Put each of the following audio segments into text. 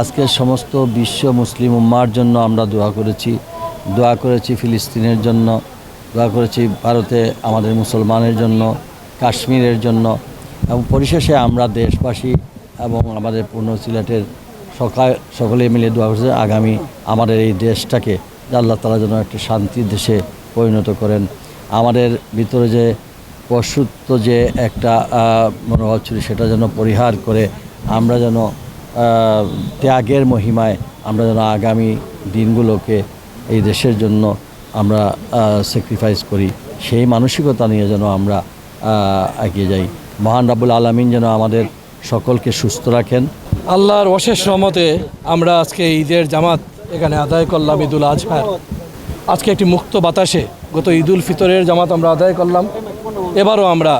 আজকে সমস্ত বিশ্ব মুসলিম উম্মার জন্য আমরা দোয়া করেছি। দোয়া করেছি ফিলিস্তিনের জন্য, দোয়া করেছি ভারতে আমাদের মুসলমানের জন্য, কাশ্মীরের জন্য এবং পরিশেষে আমরা দেশবাসী এবং আমাদের পূর্ণ সিলেটের সকাল সকলে মিলে দোয়া করছে, আগামী আমাদের এই দেশটাকে আল্লাহ তালা যেন একটা শান্তির দেশে পরিণত করেন। আমাদের ভিতরে যে পশুত্ব যে একটা মনোভাব ছিল সেটা যেন পরিহার করে আমরা যেন ত্যাগের মহিমায় আমরা যেন আগামী দিনগুলোকে এই দেশের জন্য আমরা স্যাক্রিফাইস করি। সেই মানসিকতা নিয়ে যেন আমরা এগিয়ে যাই। মহান রাবুল আলমিন যেন আমাদের সকলকে সুস্থ রাখেন। আল্লাহর অশেষ রহমতে আমরা আজকে ঈদের জামাত এখানে আদায় করলাম ঈদুল আজহার। আজকে একটি মুক্ত বাতাসে গত ঈদুল ফিতরের জামাত আমরা আদায় করলাম। এবারও আমরা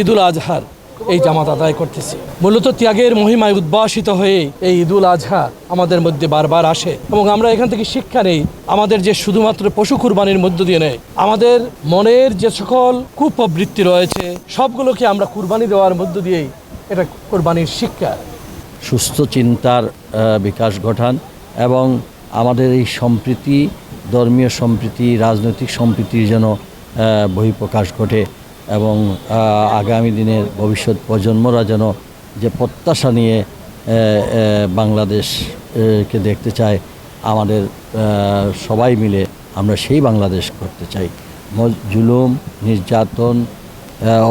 ঈদুল আজহার এই জামাত আদায় করতেছি। মূলত ত্যাগের মহিমায় উদ্ভাসিত হয়ে এই ঈদুল আজহা আমাদের মধ্যে বারবার আসে এবং আমরা এখান থেকে শিক্ষা নেই, আমাদের যে শুধুমাত্র পশু কুরবানির মধ্য দিয়ে নেই আমাদের মনের যে সকল কুপ্রবৃত্তি রয়েছে, সবগুলোকে আমরা কুরবানি দেওয়ার মধ্য দিয়েই এটা কোরবানির শিক্ষা। সুস্থ চিন্তার বিকাশ ঘটান এবং আমাদের এই সম্প্রীতি, ধর্মীয় সম্প্রীতি, রাজনৈতিক সম্প্রীতির যেন বহিঃপ্রকাশ ঘটে। এবং আগামী দিনের ভবিষ্যৎ প্রজন্মরা যেন যে প্রত্যাশা নিয়ে বাংলাদেশকে দেখতে চায়, আমাদের সবাই মিলে আমরা সেই বাংলাদেশ করতে চাই। জুলুম, নির্যাতন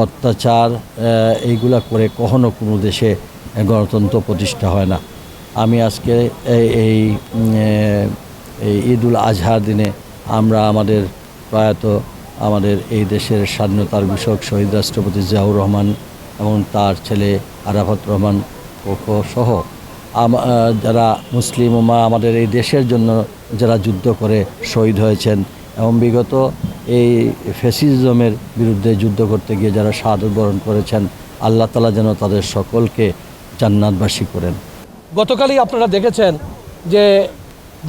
অত্যাচার এইগুলা করে কখনো কোনো দেশে গণতন্ত্র প্রতিষ্ঠা হয় না। আমি আজকে এই এই ঈদুল আজহার দিনে আমরা আমাদের প্রয়াত আমাদের এই দেশের স্বাধীনতার বিষয়ক শহীদ রাষ্ট্রপতি জিয়াউর রহমান এবং তার ছেলে আরাফাত রহমান সহ যারা মুসলিম উমা আমাদের এই দেশের জন্য যারা যুদ্ধ করে শহীদ হয়েছেন এবং বিগত এই ফ্যাসিজমের বিরুদ্ধে যুদ্ধ করতে গিয়ে যারা শাহাদত বরণ করেছেন, আল্লাহ তালা যেন তাদের সকলকে জান্নাতবাসী করেন। গতকালই আপনারা দেখেছেন যে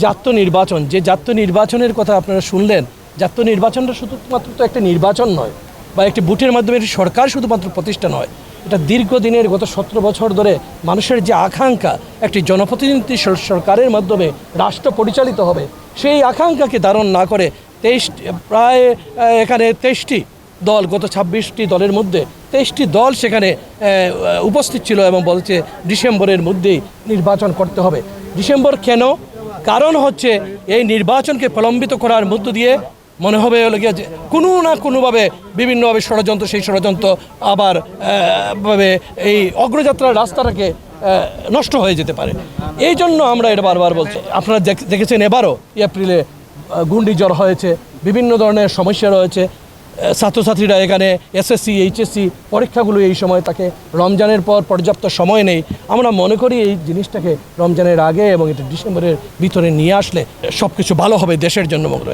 জাতীয় নির্বাচন, যে জাতীয় নির্বাচনের কথা আপনারা শুনলেন জাতীয় নির্বাচনটা শুধুমাত্র তো একটা নির্বাচন নয়, বা একটি বুটের মাধ্যমে একটি সরকার শুধুমাত্র প্রতিষ্ঠা নয়, এটা দীর্ঘদিনের গত সতেরো বছর ধরে মানুষের যে আকাঙ্ক্ষা, একটি জনপ্রতিনিধি সর- সরকারের মাধ্যমে রাষ্ট্র পরিচালিত হবে, সেই আকাঙ্ক্ষাকে ধারণ না করে তেইশ, প্রায় এখানে তেইশটি দল, গত ছাব্বিশটি দলের মধ্যে তেইশটি দল সেখানে উপস্থিত ছিল এবং বলছে ডিসেম্বরের মধ্যেই নির্বাচন করতে হবে। ডিসেম্বর কেন? কারণ হচ্ছে এই নির্বাচনকে প্রলম্বিত করার মধ্য দিয়ে মনে হবে হলো যে কোনো না কোনোভাবে বিভিন্নভাবে ষড়যন্ত্র, সেই ষড়যন্ত্র আবার ভাবে এই অগ্রযাত্রার রাস্তাটাকে নষ্ট হয়ে যেতে পারে। এই জন্য আমরা এটা বারবার বলছি। আপনারা দেখ- দেখেছেন এবারও এপ্রিলে ঘূর্ণিঝড় হয়েছে, বিভিন্ন ধরনের সমস্যা রয়েছে। ছাত্রছাত্রীরা এখানে এসএসসি, এইচএসসি পরীক্ষাগুলো এই সময় তাকে রমজানের পর পর্যাপ্ত সময় নেই। আমরা মনে করি এই জিনিসটাকে রমজানের আগে এবং এটা ডিসেম্বরের ভিতরে নিয়ে আসলে সব কিছু ভালো হবে দেশের জন্য হয়